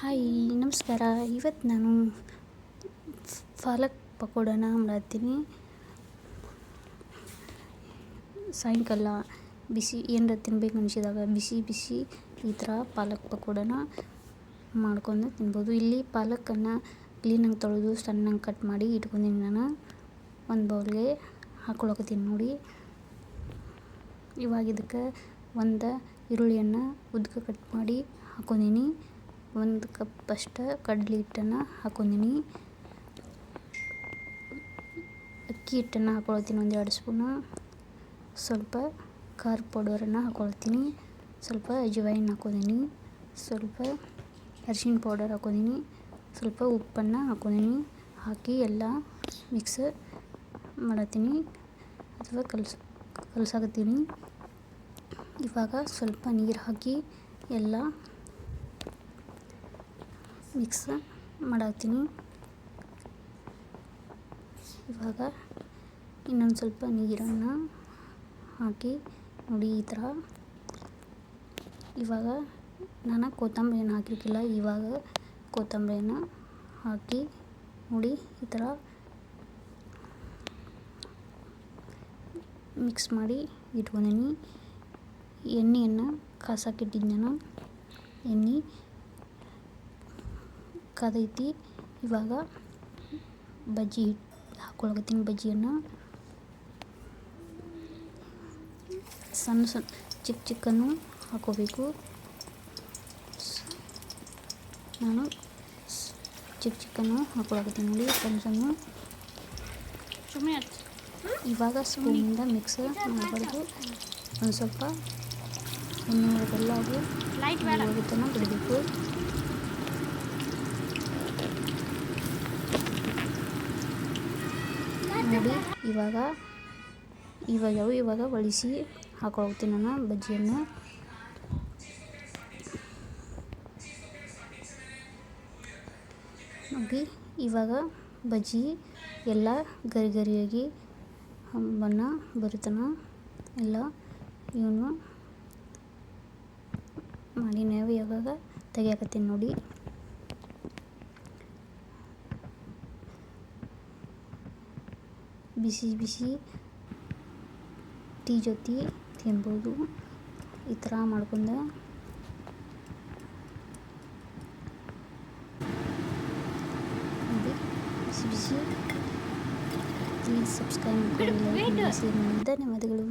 Hi, ನಮಸ್ಕಾರ. ಇವತ್ತು ನಾನು ಪಾಲಕ್ ಪಕೋಡನ ಮಾಡ್ತೀನಿ. ಸಾಯಂಕಾಲ ಬಿಸಿ, ಏನಾರ ತಿನ್ಬೇಕು ಅನಿಸಿದಾಗ ಬಿಸಿ ಬಿಸಿ ಈ ಥರ ಪಾಲಕ್ ಪಕೋಡನ ಮಾಡ್ಕೊಂಡು ತಿನ್ಬೋದು. ಇಲ್ಲಿ ಪಾಲಕನ್ನು ಕ್ಲೀನಾಗಿ ತೊಳೆದು, ಸಣ್ಣಂಗೆ ಕಟ್ ಮಾಡಿ ಇಟ್ಕೊಂಡಿನಿ ನಾನು. ಒಂದು ಬೌಲ್ಗೆ ಹಾಕ್ಕೊಳಕತ್ತೀನಿ ನೋಡಿ. ಇವಾಗ ಇದಕ್ಕೆ ಒಂದು ಈರುಳ್ಳಿಯನ್ನು ಉದ್ದಕ್ಕೆ ಕಟ್ ಮಾಡಿ ಹಾಕ್ಕೊಂಡೀನಿ ಒಂದು ಕಪ್ ಅಷ್ಟು ಕಡಲೆ ಹಿಟ್ಟನ್ನು ಹಾಕ್ಕೊಂಡೀನಿ ಅಕ್ಕಿ ಹಿಟ್ಟನ್ನು ಹಾಕ್ಕೊಳ್ತೀನಿ ಒಂದು ಎರಡು ಸ್ಪೂನು ಸ್ವಲ್ಪ ಖಾರ ಪೌಡರನ್ನು ಹಾಕ್ಕೊಳ್ತೀನಿ ಸ್ವಲ್ಪ ಅಜವಾಯಿನ ಹಾಕ್ಕೊಂಡೀನಿ ಸ್ವಲ್ಪ ಅರಿಶಿಣ ಪೌಡರ್ ಹಾಕ್ಕೊಂಡೀನಿ ಸ್ವಲ್ಪ ಉಪ್ಪನ್ನು ಹಾಕ್ಕೊಂಡೀನಿ ಹಾಕಿ ಎಲ್ಲ ಮಿಕ್ಸ್ ಮಾಡತ್ತೀನಿ ಅಥವಾ ಕಲ್ಸ್, ಕಲಸಾಕತ್ತೀನಿ. ಇವಾಗ ಸ್ವಲ್ಪ ನೀರು ಹಾಕಿ ಎಲ್ಲ ಮಿಕ್ಸ್ ಮಾಡತ್ತೀನಿ. ಇವಾಗ ಇನ್ನೊಂದು ಸ್ವಲ್ಪ ನೀರನ್ನು ಹಾಕಿ ನೋಡಿ ಈ ಥರ ಇವಾಗ ನಾನು ಕೊತ್ತಂಬರಿಯನ್ನು ಹಾಕಿರ್ಕಿಲ್ಲ, ಇವಾಗ ಕೊತ್ತಂಬರಿಯನ್ನು ಹಾಕಿ ನೋಡಿ ಈ ಥರ ಮಿಕ್ಸ್ ಮಾಡಿ ಇಟ್ಕೊಂಡೀನಿ. ಎಣ್ಣೆಯನ್ನು ಕಾಸಾಕಿಟ್ಟಿದ್ದೆ ನಾನು ಎಣ್ಣೆ ಕಾದೈತಿ ಇವಾಗ ಬಜ್ಜಿ ಹಾಕ್ಕೊಳಕತ್ತೀನಿ ಬಜ್ಜಿಯನ್ನು. ಸಣ್ಣ ಸಣ್ಣ ಚಿಕ್ಕ ಚಿಕ್ಕನ್ನು ಹಾಕೋಬೇಕು. ನಾನು ಚಿಕ್ಕ ಚಿಕ್ಕನ್ನು ಹಾಕೊಳಕತ್ತೀನಿ ನೋಡಿ ಸಣ್ಣ ಸಣ್ಣ. ಸುಮ್ಮನೆ ಇವಾಗ ಸ್ಪೂನಿಂದ ಮಿಕ್ಸ್ ಮಾಡಬಾರ್ದು. ಒಂದು ಸ್ವಲ್ಪ ಎಣ್ಣೆ ಬೆಲ್ಲ ಅದು ಲೈಟ್ ಬೇಡ. ಹೋಗುತ್ತನ ಬಿಡಬೇಕು. ನೋಡಿ. ಇವಾಗ ಇವಾಗ ಇವಾಗ ಒಳಿಸಿ ಹಾಕೊಳ್ತೀನಿ ನಾನು ಬಜ್ಜಿಯನ್ನು. ನೋಡಿ, ಇವಾಗ ಬಜ್ಜಿ ಎಲ್ಲ ಗರಿ ಗರಿಯಾಗಿ ಬಣ್ಣ ಬರುತ್ತಾನ? ಎಲ್ಲ ಇವನು ಮಾಡಿ ನಾವು ಇವಾಗ ತೆಗಿಯಾಕತ್ತೀನಿ ನೋಡಿ. ಬಿಸಿ ಬಿಸಿ ಟೀ ಜೊತೆ ತಿನ್ಬೋದು. ಈ ಥರ ಮಾಡ್ಕೊಂಡು. ಬಿಸಿ ಬಿಸಿ. ಪ್ಲೀಸ್ ಸಬ್ಸ್ಕ್ರೈಬ್ ಮಾಡಿ. ಧನ್ಯವಾದಗಳು.